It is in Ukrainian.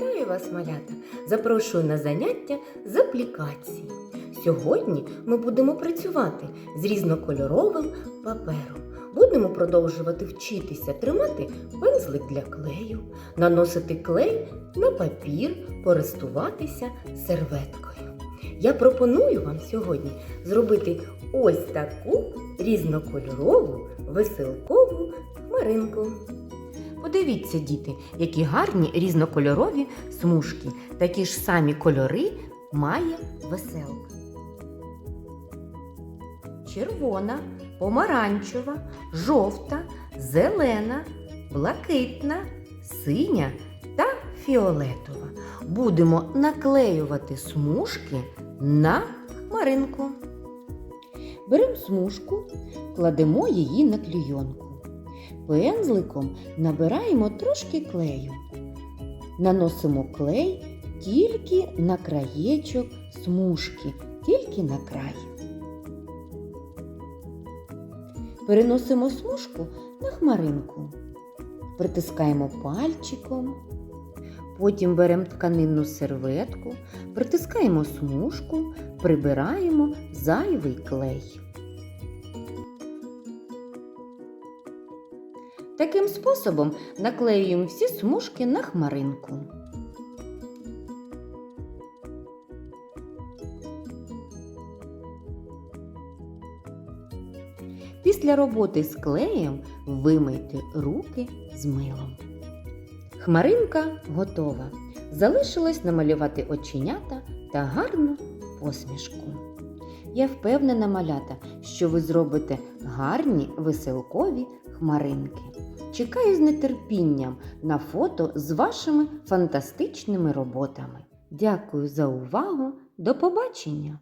Вітаю вас, малята! Запрошую на заняття з аплікації. Сьогодні ми будемо працювати з різнокольоровим папером. Будемо продовжувати вчитися тримати пензлик для клею, наносити клей на папір, користуватися серветкою. Я пропоную вам сьогодні зробити ось таку різнокольорову веселкову хмаринку. Подивіться, діти, які гарні різнокольорові смужки. Такі ж самі кольори має веселка. Червона, помаранчева, жовта, зелена, блакитна, синя та фіолетова. Будемо наклеювати смужки на хмаринку. Беремо смужку, кладемо її на клійонку. Пензликом набираємо трошки клею. Наносимо клей тільки на краєчок смужки, тільки на край. Переносимо смужку на хмаринку. Притискаємо пальчиком. Потім беремо тканинну серветку, притискаємо смужку, прибираємо зайвий клей. Таким способом наклеюємо всі смужки на хмаринку. Після роботи з клеєм вимийте руки з милом. Хмаринка готова. Залишилось намалювати оченята та гарну посмішку. Я впевнена, малята, що ви зробите гарні веселкові хмаринки. Чекаю з нетерпінням на фото з вашими фантастичними роботами. Дякую за увагу! До побачення!